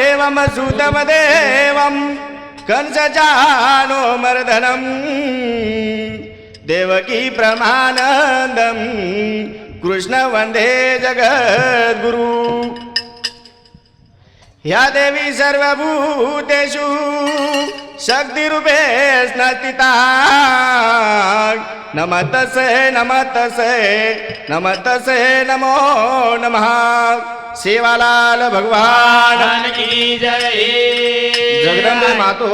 वासुदेवम सुतम देवम कंसचानो मर्दनम देवकी प्रमानंदम कृष्ण वंदे जगद्गुरु। ह्या देवी सर्वभूतेषु शक्तिरूपे स्थिता नमतसे नमतसे नमतसे नमो नमः सेवालाल भगवान। की जय। जगदंबे मातो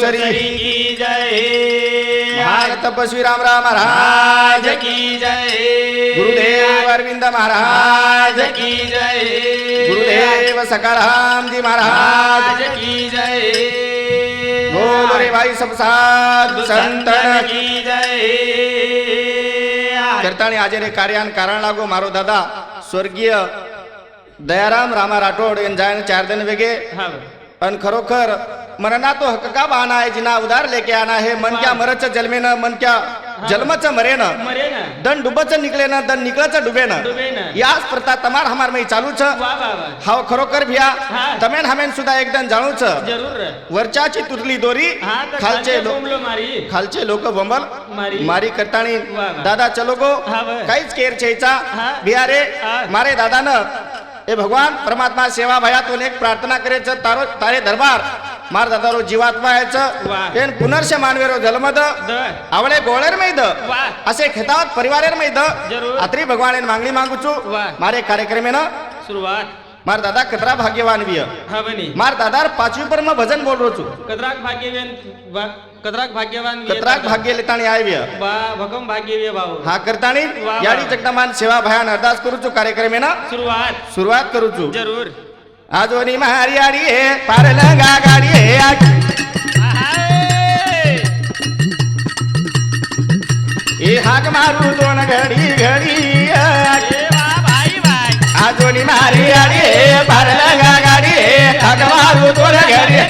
सरी की जय। तपस्वी रामराव महाराज। महाराज की जय। गुरुदेव अरविंद महाराज। की जय। गुरुदेव सकारामजी महाराज। महाराज की जय। बोलो भाई सब साधू संतन। की जय। करतानी आजेरे कार्यान कारण लागो मारो दादा। स्वर्गीय दयाराम रामा राठोड यांच्या चार दिन वेगे। अन खरोखर मरना तो हक्का बहाना आहे? जिना उदार लेके आना है मन क्या मरच जलमेनं मन क्या जन्माचा मरेना. दन डुबच निकले ना दन निकलाचा डुबेना. याच प्रथा तमार हमार मी चालू छ हाव खरोखर भिया. तमेन हमेन सुद्धा एकदम जाणू छ वरच्याची तुटली दोरी खालचे खालचे लोक बंबल मारी. करताणी दादा चलो गो काहीच केअर छेचा. भिया रे मारे दादानं. ए भगवान परमात्मा सेवा भयातून एक प्रार्थना करे तारो तारे दरबार. मार दादा रो जीवात्मा ಜೀವಾತ್ಮ ಆಯ್ಚ ಏನ್ ಪುನರ್ಶ ಮಾನವೇರೋ ಜನ್ಮದ ಅವಳೆ ಗೋಳೇರ್ मैद असे खेतावत परिवारेर मैद. आत्री भगवान मागणी मागूचू. मारे कार्यक्रमे कार्यक्रमेन. सुरुवात. मार दादा कतरा भाग्यवान भी मार दादा पाचवी पर मैं भजन बोल रो छू कतराक भाग्यवान कतराक भाग्यवान कतराक भाग्य लेतानी आय विय भगम भाग्य विय भाऊ. हा करतानी याडी जगदमान सेवा भयान अरदास करू कार्यक्रमे कार्यक्रमेना. सुरुवात. सुरुवात करू छू जरूर. आजोनी मारी आडी पारलंगा गाडी हे हाक मारू दोन घडी घडी. आजोनी मारी आडी पारलंगा गाडी हे हाक मारू दोन घडी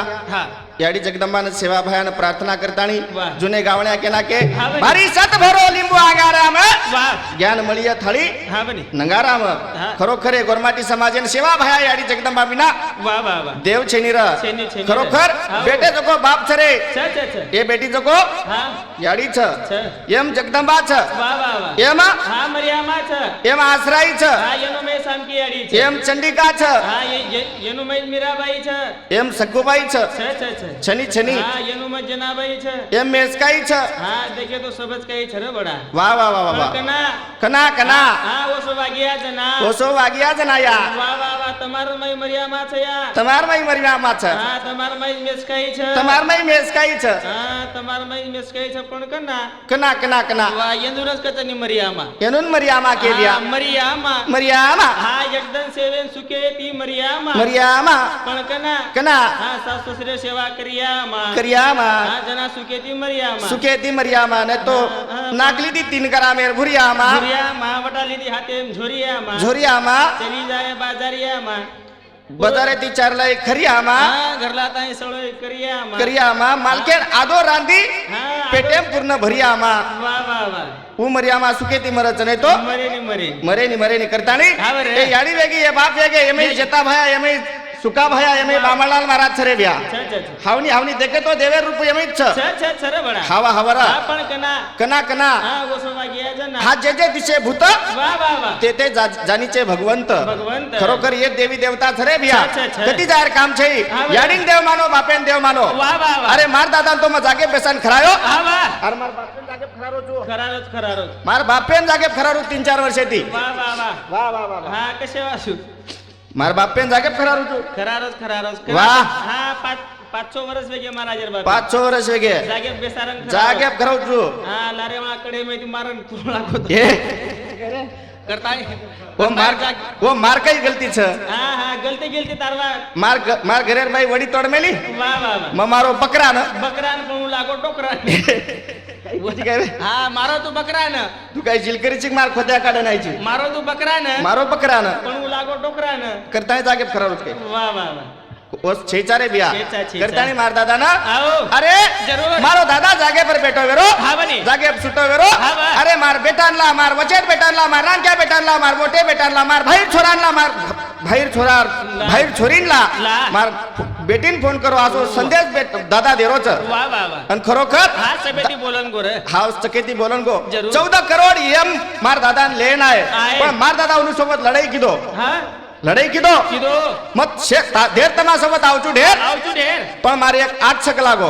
मारो याडी जगदंबान सेवा भयान प्रार्थना करताणी जुने गावण्या केला के? भारी सत भरो लिंबू आगाराम. ज्ञान मळीय थाळी. नंगाराम. खरोखर हे गोरमाटी समाजन सेवा भया याडी जगदंबा बिना. देव छेनीर. खरोखर बेटे जको बाप छरे. ये बेटी जको याडी छ. एम जगदंबा छ. एम एम आसराई छ. एम चंडिका छ. एम सगुबाई छ. છની છની में जनाबाई छ ये मेस का ही छ हां देखिए तो सबज का ही छ रे बड़ा वाह वाह वाह वाह कना कना कना हां वो सो वागिया जना वो सो वागिया जना મય મરિયામાં છે યા તમાર મય મરિયામાં છે હા તમાર મય મેસ કાઈ છે. તમાર મય મેસ કાઈ છે. હા તમાર મય મેસ કાઈ છે પણ કના. કના કના કના. વા યંદુરસ કતની મરિયામાં. યંદુન મરિયામાં કે લિયા. મરિયામાં. મરિયામાં. હા એકદમ સેવેન સુકે તી મરિયામાં. મરિયામાં. પણ કના. કના. હા સાસ સસરે સેવા કરિયામાં. કરિયામાં. जणा सुखे मरिया सुखे ती मरिया मा तो नाग लीदी तिन करा मे भुरिया मा वटा लीदी आमा चली जाये बाजार या माजारे ती चारलाई खरिया मा घरला ताई सोलोई करिया करिया रांदी पेटेम पूर्ण भरिया मा वा वा। वा हू मरिया मा तो? मरे नी मरे नि मरे नी करता नी याडी वेगी बाप वेगे एमे छेता भाया सुका भया यमे बामलाल महाराज छरे ब्या. हावनी हावनी देखे तो देवे रूप यमे छ हावा हवरा. पण कना. कना कना. हा जे जे दिशे भूत ते ते जानीचे भगवंत. खरोखर ये देवी देवता छरे ब्या. कती जाहीर काम छे? याडिंग देव मानो बापेन देव मानो. अरे मार दादा तो म जागे बेसन खरायो. अरे मार बापेन जागे खरारो जो. खरारो खरारो मार बापेन जागे खरारो तीन चार वर्षे ती. वाह वाह वाह वाह वाह वाह हा कसे वासू? મારા બાપે જાગે ફરારું તું. ખરારો જ ખરારો જ વાહ. હા પાંચ પાંચ છ વર્ષ વેગે મારા હાજર બાપ. પાંચ વર્ષ વેગે જાગે બેસારણ જાગે ખરાવ છું. હા લારે માં કડે મે મારન કુરળા કો એ કરતા ઓ માર ઓ માર કઈ ગલતી છે? હા હા ગલતી ગલતી તારવા માર માર ઘરેર ભાઈ વડી તોડમેલી? મેલી વાહ વાહ. મમારો બકરા ન બકરા ને પણ લાગો ટોકરા बोलती काय रे? हा मारो तू बकरान तू काय जिलकरीची मार खोद्या काढा नाहीची मारो तू बकरान मारो बकरान पण लागो डोकरान करता जागे फरार वा वा वा. बस छेचा रे बिया. करतानी मार दादा ना अरे मारो दादा जागे पर बेटो वेरो. जागे पर सुटो वेरो. अरे मार बेटानला मार वचेर बेटानला मार रानक्या बेटानला मार मोठे बेटानला मार भाई छोरानला मार. भाई छोरा भाई छोरी बेटीन फोन करो असो संदेश दादा देरोच. आणि खरोखर हा सभेती बोलन गो रे. हा बोलन गो. चौदा करोड एम मार दादा लेन आहे. पण मार दादा उनी सोबत लढाई किदो? लढाई किदो? किदो? मत शेख देर तना सोबत आवचू ढेर. पण मारे एक आठ छक लागो.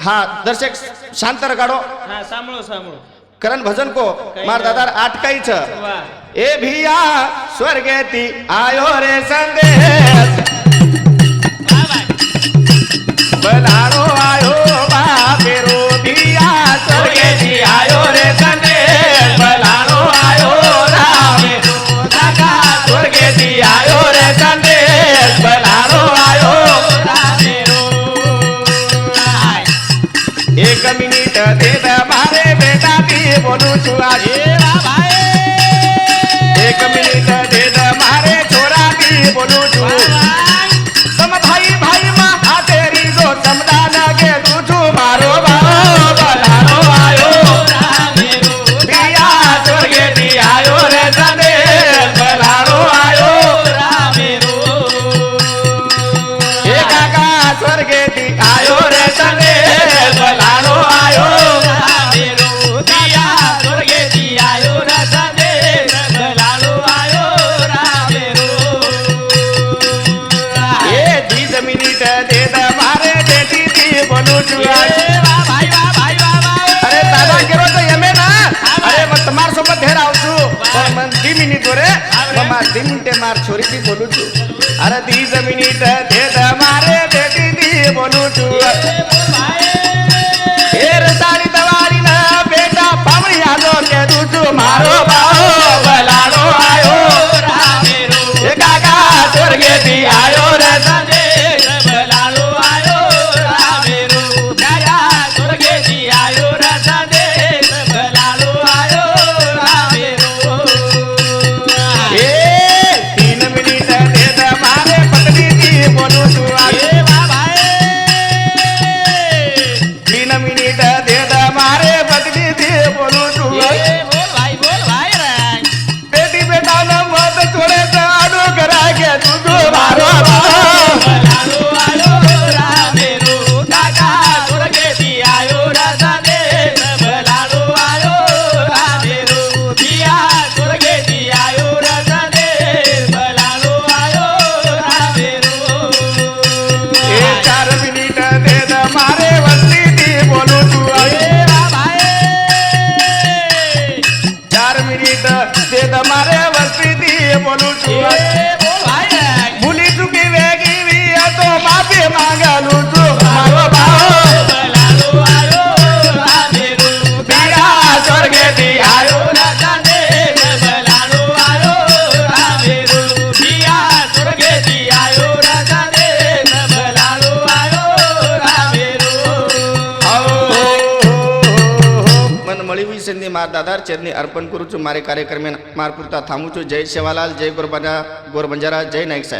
हा दर्शक शांत रगाडो. हा सांभळो सांभळो. કરન ભજન કો માર દાદા આટકાઈ છે. એ ભિયા સ્વર્ગેથી આયો રે સંદેશ. બલારો આયો બાપેરો ભિયા સ્વર્ગેથી આયો રે બોલું છું. આજે એક મિનિટ મારે છોરા બોલું છું. બોલું છું. અરે ત્રીસ મિનિટ દે દે મારે બેટીથી બોલું છું. ફેર સારી તમારી ના બેટા પામણી આજો કે તું છું, મારો બાઓ 起 દાદાર ચેરની અર્પણ કરું છું મારે કાર્યક્રમે માર પૂરતા થામું છું જય સેવાલાલ જય ગોરબંજા ગોરબંજારા જય નાયક સાહેબ